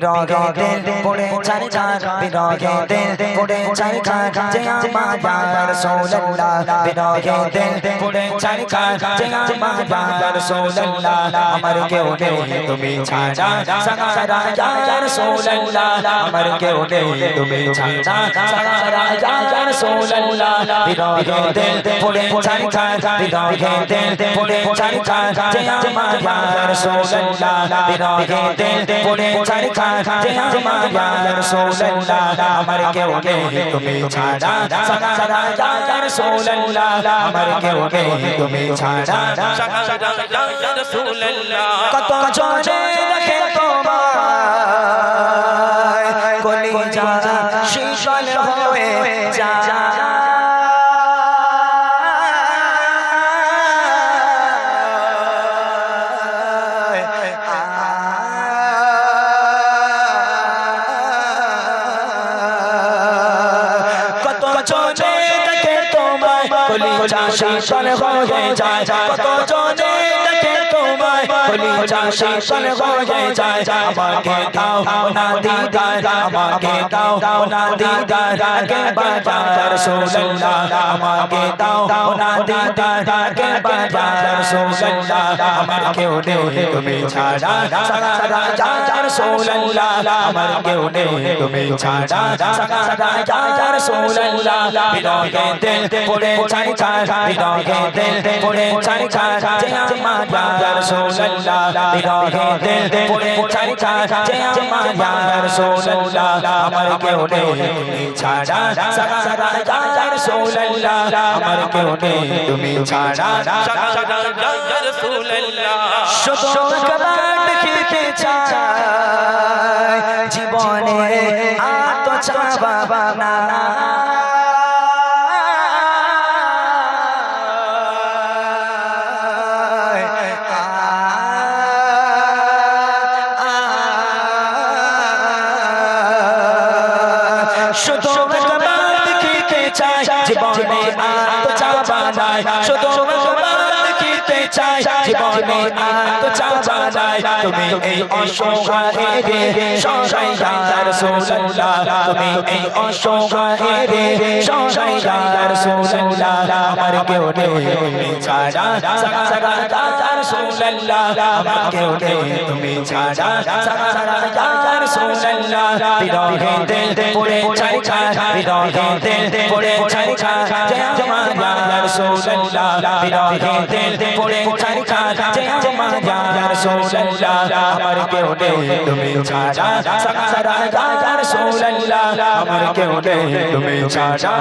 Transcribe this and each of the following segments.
বিরগে দিল। পড়ে চারি কাজ বিরগে দিল। পড়ে চারি কাজ যে আমার ইয়া রাসূলুল্লাহ বিরগে দিল। পড়ে চারি কাজ যে আমার ইয়া রাসূলুল্লাহ আমার কেউ নেই তুমি ছাড়া সারা ইয়া রাসূলুল্লাহ আমার কেউ নেই তুমি ছাড়া সারা ইয়া রাসূলুল্লাহ বিরগে দিল। পড়ে চারি কাজ বিরগে দিল। পড়ে চারি কাজ যে আমার ইয়া রাসূলুল্লাহ বিরগে দিল। পড়ে চারি কাজ যে আমার ইয়া রাসূলুল্লাহ আমার কেউ নেই তুমি ছাড়া সারা ইয়া রাসূলুল্লাহ আমার কেউ নেই তুমি ছাড়া কত জনে রাখে তোমায় কলিজা শীতল হয়ে যায় তোমায় কলিজা শীতল হয়ে যায়। কত জনে দেখে কলিজা শীতল হয়ে যায়, আমাকে দাও না দিদার, আমাকে দাও না দিদার কে বাজার রাসূলুল্লাহ আমাকে দাও না দিদার কে বাজার রাসূলুল্লাহ আমার কেউ নেই তুমি ছাড়া সারা যা রাসূলুল্লাহ আমার কেউ নেই তুমি ছাড়া সারা যা রাসূলুল্লাহ বিরহে দিল পড়ে চারি চার বিরহে দিল পড়ে চারি চার যে আমার ইয়া রাসূলুল্লাহ বিরহে দিল পড়ে চারি চার আমার ইয়া রাসূলুল্লাহ আমার কেউ নেই তুমি ছাড়া, সারা যা রাসূলুল্লাহ আমার কেউ নেই তুমি ছাড়া শুধু একবার দেখিতে চাই চাই জীবনে আর তো চাবা নাই শুধু চাই জীবনে আর চাবা নাই তুমি এই অসহায় রে সহায় রাসূলুল্লাহ। তুমি এই অসহায় রে সহায় রাসূলুল্লাহ। আমার কেউ নেই তুমি ছাড়া আমার কেউ নেই তুমি ছাড়া সারা রাসূলুল্লাহ। বিরহে দিল পড়ে চারি কাজ বিরহে দিল পড়ে আমার ইয়া বিরহে দিল পড়ে যে আমার ইয়া রাসূলুল্লাহ আমার কেউ নেই তুমি ছাড়া সারা ইয়া রাসূলুল্লাহ আমার কেউ নেই তুমি ছাড়া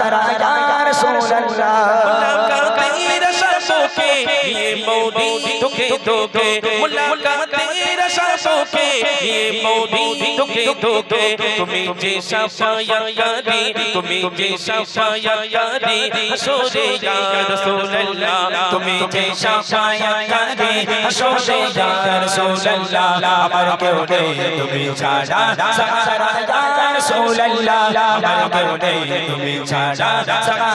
সারা ইয়া রাসূলুল্লাহ মুলাকাতের শর্তকে ये मोदी धोखे धोखे मुलाकातेर शर्तोके ये मोदी धोखे धोखे তুমি যে সাফায়াকারী তুমি যে সাফায়াকারী হাসরে ইয়া রাসূলুল্লাহ তুমি যে সাফায়াকারী হাসরে ইয়া রাসূলুল্লাহ আমার কেউ নেই, তুমি ছাড়া। সারা ইয়া রাসূলুল্লাহ আমার কেউ নেই, তুমি ছাড়া।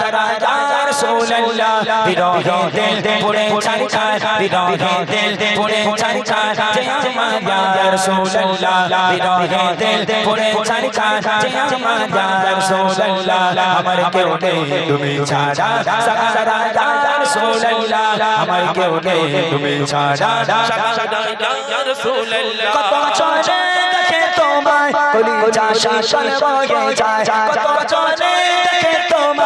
সারা ইয়া রাসূলুল্লাহ বিরহে দিল চারি কাজ বিরহে দিল চারি কাজ যে আমার ইয়া রাসূলুল্লাহ বিরহে দিল রাসূলুল্লাহ। আমার কেউ নেই তুমি ছাড়া রাসূলুল্লাহ। কত চলে দেখে তোমায় কলিজা শাসন হয়ে যায়। কত চলে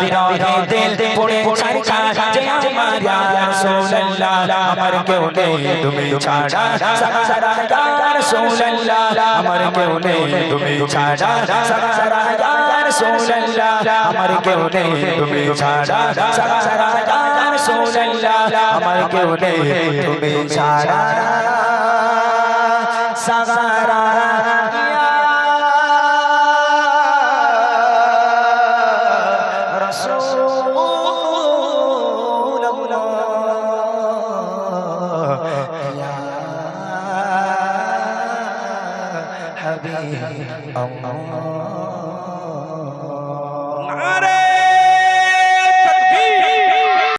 বিরহে দিল পড়ে কাজ যে আমার রাসূলুল্লাহ, আমার কেউ নেই, তুমি ছাড়া সারা রাসূলুল্লাহ, আমার কেউ নেই, তুমি ছাড়া সারা রাসূলুল্লাহ, আমার কেউ নেই, তুমি ছাড়া সারা রাসূলুল্লাহ, আমার কেউ নেই, তুমি ছাড়া। সাগারা হাবিব আল্লাহ।